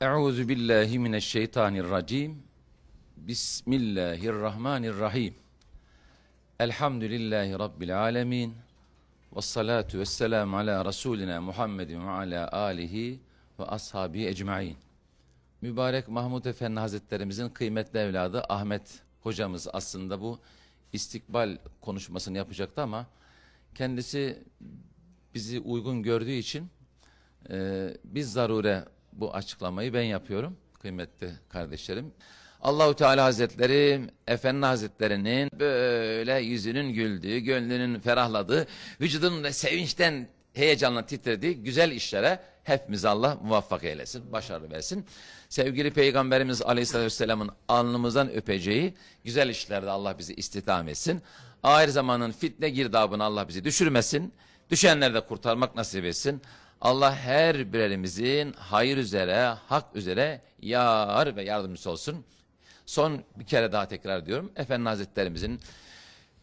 Euzu billahi mineşşeytanirracim. Bismillahirrahmanirrahim. Elhamdülillahi rabbil alamin. Ves salatu vesselam ala rasulina Muhammedin ve ala alihi ve ashabi ecmaîn. Mübarek Mahmud Efendi Hazretlerimizin kıymetli evladı Ahmet hocamız aslında bu istikbal konuşmasını yapacaktı ama kendisi bizi uygun gördüğü için ee, biz zarure bu açıklamayı ben yapıyorum kıymetli kardeşlerim. Allahu Teala Hazretleri Efendi Hazretleri'nin böyle yüzünün güldüğü, gönlünün ferahladığı, vücudunun sevinçten heyecanla titrediği güzel işlere hepimiz Allah muvaffak eylesin, başarı versin. Sevgili Peygamberimiz Aleyhisselatü Vesselam'ın alnımızdan öpeceği güzel işlerde Allah bizi istihdam etsin. Ahir zamanın fitne girdabını Allah bizi düşürmesin. Düşenleri de kurtarmak nasip etsin. Allah her birerimizin hayır üzere, hak üzere yar ve yardımcısı olsun. Son bir kere daha tekrar diyorum. Efendi Hazretlerimizin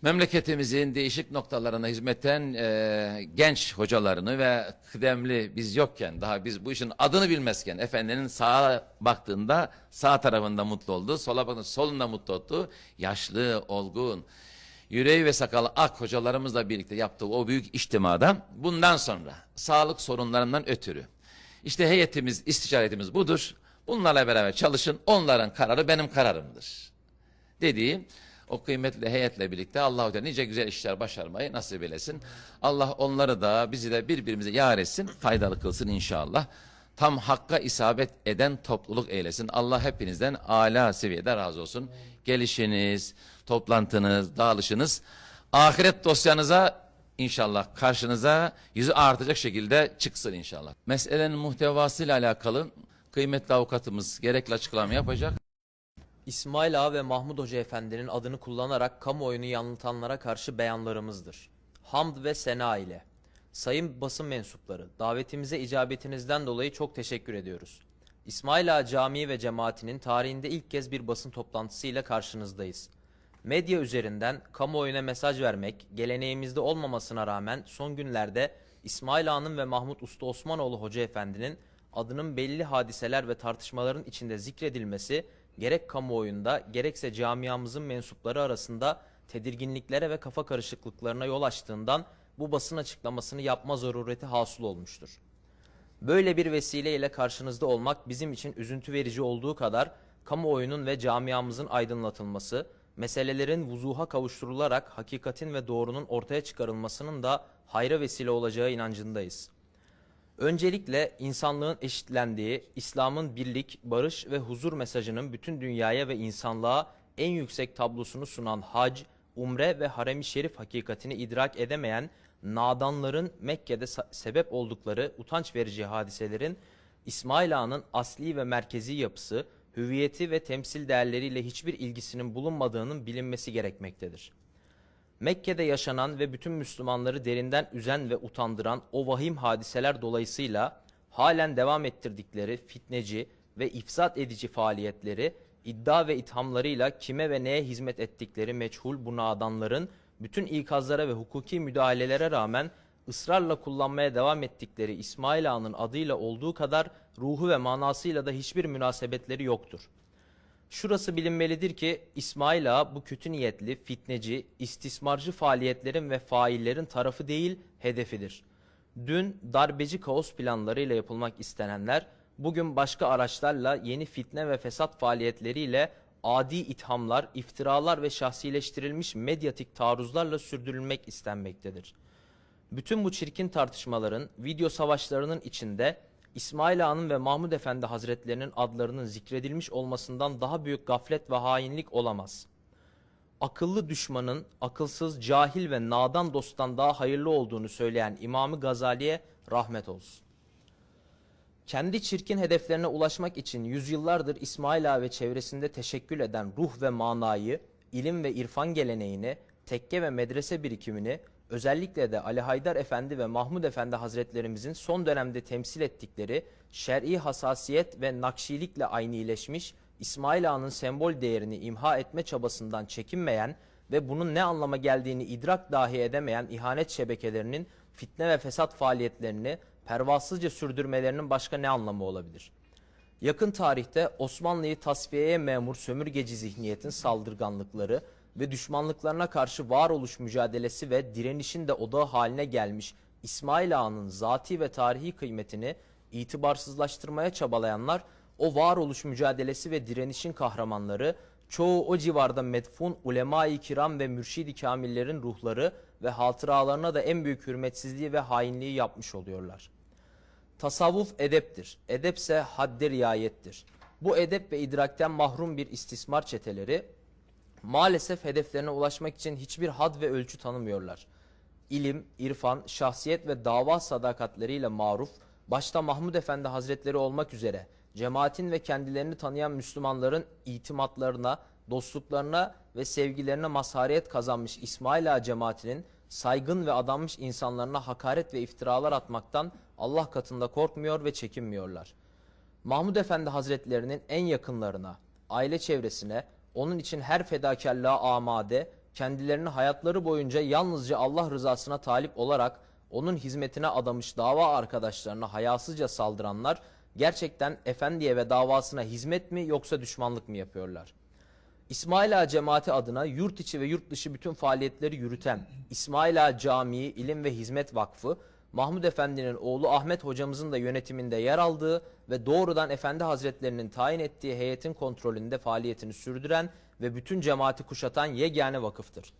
memleketimizin değişik noktalarına hizmeten e, genç hocalarını ve kıdemli biz yokken daha biz bu işin adını bilmezken efendinin sağa baktığında sağ tarafında mutlu oldu, sola baktığında solunda mutlu oldu. Yaşlı, olgun, yüreği ve sakalı ak hocalarımızla birlikte yaptığı o büyük içtimada bundan sonra sağlık sorunlarından ötürü işte heyetimiz, istişaretimiz budur. Bunlarla beraber çalışın. Onların kararı benim kararımdır. Dediği o kıymetli heyetle birlikte Allahu Teala nice güzel işler başarmayı nasip eylesin. Allah onları da bizi de birbirimize yar etsin, faydalı kılsın inşallah. Tam hakka isabet eden topluluk eylesin. Allah hepinizden âlâ seviyede razı olsun. Gelişiniz, toplantınız, dağılışınız ahiret dosyanıza inşallah karşınıza yüzü artacak şekilde çıksın inşallah. Meselenin muhtevasıyla alakalı kıymetli avukatımız gerekli açıklama yapacak. İsmail Ağa ve Mahmud Hoca Efendi'nin adını kullanarak kamuoyunu yanıltanlara karşı beyanlarımızdır. Hamd ve sena ile. Sayın basın mensupları, davetimize icabetinizden dolayı çok teşekkür ediyoruz. İsmail Ağa Camii ve cemaatinin tarihinde ilk kez bir basın toplantısıyla karşınızdayız. Medya üzerinden kamuoyuna mesaj vermek geleneğimizde olmamasına rağmen son günlerde İsmail Ağa'nın ve Mahmut Usta Osmanoğlu Hoca Efendi'nin adının belli hadiseler ve tartışmaların içinde zikredilmesi gerek kamuoyunda gerekse camiamızın mensupları arasında tedirginliklere ve kafa karışıklıklarına yol açtığından bu basın açıklamasını yapma zarureti hasıl olmuştur. Böyle bir vesileyle karşınızda olmak bizim için üzüntü verici olduğu kadar kamuoyunun ve camiamızın aydınlatılması, meselelerin vuzuha kavuşturularak hakikatin ve doğrunun ortaya çıkarılmasının da hayra vesile olacağı inancındayız. Öncelikle insanlığın eşitlendiği, İslam'ın birlik, barış ve huzur mesajının bütün dünyaya ve insanlığa en yüksek tablosunu sunan hac, umre ve harem-i şerif hakikatini idrak edemeyen nadanların Mekke'de sebep oldukları utanç verici hadiselerin İsmail Ağa'nın asli ve merkezi yapısı, hüviyeti ve temsil değerleriyle hiçbir ilgisinin bulunmadığının bilinmesi gerekmektedir. Mekke'de yaşanan ve bütün Müslümanları derinden üzen ve utandıran o vahim hadiseler dolayısıyla halen devam ettirdikleri fitneci ve ifsat edici faaliyetleri iddia ve ithamlarıyla kime ve neye hizmet ettikleri meçhul bu nadanların bütün ikazlara ve hukuki müdahalelere rağmen ısrarla kullanmaya devam ettikleri İsmail Ağa'nın adıyla olduğu kadar ruhu ve manasıyla da hiçbir münasebetleri yoktur. Şurası bilinmelidir ki İsmail Ağa bu kötü niyetli, fitneci, istismarcı faaliyetlerin ve faillerin tarafı değil, hedefidir. Dün darbeci kaos planlarıyla yapılmak istenenler, bugün başka araçlarla yeni fitne ve fesat faaliyetleriyle adi ithamlar, iftiralar ve şahsileştirilmiş medyatik taarruzlarla sürdürülmek istenmektedir. Bütün bu çirkin tartışmaların, video savaşlarının içinde İsmail Ağa'nın ve Mahmud Efendi Hazretlerinin adlarının zikredilmiş olmasından daha büyük gaflet ve hainlik olamaz. Akıllı düşmanın akılsız, cahil ve nadan dosttan daha hayırlı olduğunu söyleyen İmam-ı Gazali'ye rahmet olsun. Kendi çirkin hedeflerine ulaşmak için yüzyıllardır İsmail Ağa ve çevresinde teşekkül eden ruh ve manayı, ilim ve irfan geleneğini, tekke ve medrese birikimini, özellikle de Ali Haydar Efendi ve Mahmud Efendi Hazretlerimizin son dönemde temsil ettikleri şer'i hassasiyet ve nakşilikle aynileşmiş İsmail Ağa'nın sembol değerini imha etme çabasından çekinmeyen ve bunun ne anlama geldiğini idrak dahi edemeyen ihanet şebekelerinin fitne ve fesat faaliyetlerini pervasızca sürdürmelerinin başka ne anlamı olabilir? Yakın tarihte Osmanlı'yı tasfiyeye memur sömürgeci zihniyetin saldırganlıkları ve düşmanlıklarına karşı varoluş mücadelesi ve direnişin de odağı haline gelmiş İsmail Ağa'nın zati ve tarihi kıymetini itibarsızlaştırmaya çabalayanlar o varoluş mücadelesi ve direnişin kahramanları çoğu o civarda medfun ulema-i kiram ve mürşidi kamillerin ruhları ve hatıralarına da en büyük hürmetsizliği ve hainliği yapmış oluyorlar. Tasavvuf edeptir. Edepse haddi riayettir. Bu edep ve idrakten mahrum bir istismar çeteleri maalesef hedeflerine ulaşmak için hiçbir had ve ölçü tanımıyorlar. İlim, irfan, şahsiyet ve dava sadakatleriyle maruf, başta Mahmud Efendi Hazretleri olmak üzere cemaatin ve kendilerini tanıyan Müslümanların itimatlarına, dostluklarına ve sevgilerine mazhariyet kazanmış İsmail Ağa cemaatinin saygın ve adanmış insanlarına hakaret ve iftiralar atmaktan Allah katında korkmuyor ve çekinmiyorlar. Mahmud Efendi Hazretlerinin en yakınlarına, aile çevresine, onun için her fedakarlığa amade, kendilerini hayatları boyunca yalnızca Allah rızasına talip olarak onun hizmetine adamış dava arkadaşlarına hayasızca saldıranlar gerçekten efendiye ve davasına hizmet mi yoksa düşmanlık mı yapıyorlar? İsmail Ağa cemaati adına yurt içi ve yurt dışı bütün faaliyetleri yürüten İsmail Ağa Camii İlim ve Hizmet Vakfı, Mahmud Efendi'nin oğlu Ahmet hocamızın da yönetiminde yer aldığı ve doğrudan Efendi Hazretlerinin tayin ettiği heyetin kontrolünde faaliyetini sürdüren ve bütün cemaati kuşatan yegane vakıftır.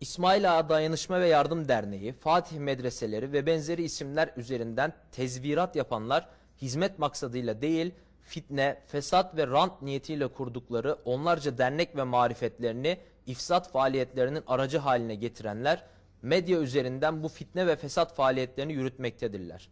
İsmail Ağa Dayanışma ve Yardım Derneği, Fatih Medreseleri ve benzeri isimler üzerinden tezvirat yapanlar hizmet maksadıyla değil, fitne, fesat ve rant niyetiyle kurdukları onlarca dernek ve marifetlerini ifsat faaliyetlerinin aracı haline getirenler, medya üzerinden bu fitne ve fesat faaliyetlerini yürütmektedirler.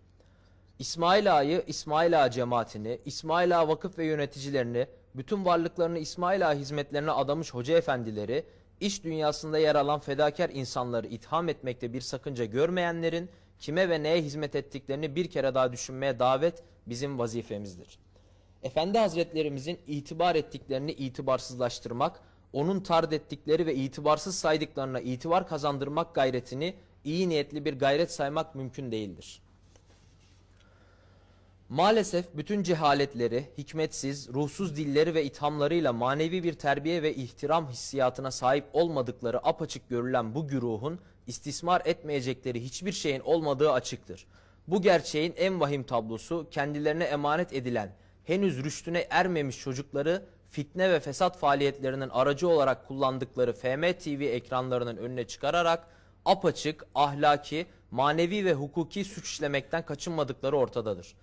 İsmail Ağa'yı, İsmail Ağa cemaatini, İsmail Ağa vakıf ve yöneticilerini, bütün varlıklarını İsmail Ağa hizmetlerine adamış hoca efendileri, iş dünyasında yer alan fedakar insanları itham etmekte bir sakınca görmeyenlerin kime ve neye hizmet ettiklerini bir kere daha düşünmeye davet bizim vazifemizdir. Efendi Hazretlerimizin itibar ettiklerini itibarsızlaştırmak, onun tard ettikleri ve itibarsız saydıklarına itibar kazandırmak gayretini iyi niyetli bir gayret saymak mümkün değildir. Maalesef bütün cehaletleri, hikmetsiz, ruhsuz dilleri ve ithamlarıyla manevi bir terbiye ve ihtiram hissiyatına sahip olmadıkları apaçık görülen bu güruhun istismar etmeyecekleri hiçbir şeyin olmadığı açıktır. Bu gerçeğin en vahim tablosu kendilerine emanet edilen, henüz rüştüne ermemiş çocukları fitne ve fesat faaliyetlerinin aracı olarak kullandıkları FM TV ekranlarının önüne çıkararak apaçık, ahlaki, manevi ve hukuki suç işlemekten kaçınmadıkları ortadadır.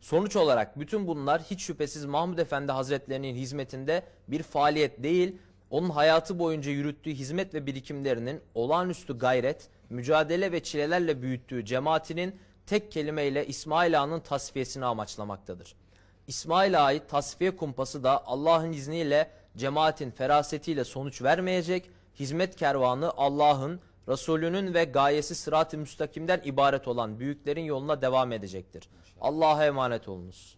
Sonuç olarak bütün bunlar hiç şüphesiz Mahmud Efendi Hazretlerinin hizmetinde bir faaliyet değil, onun hayatı boyunca yürüttüğü hizmet ve birikimlerinin olağanüstü gayret, mücadele ve çilelerle büyüttüğü cemaatinin tek kelimeyle İsmail Ağa'nın tasfiyesini amaçlamaktadır. İsmail Ağa'yı tasfiye kumpası da Allah'ın izniyle cemaatin ferasetiyle sonuç vermeyecek, hizmet kervanı Allah'ın, Resulünün ve gayesi sırat-ı müstakimden ibaret olan büyüklerin yoluna devam edecektir. Allah'a emanet olunuz.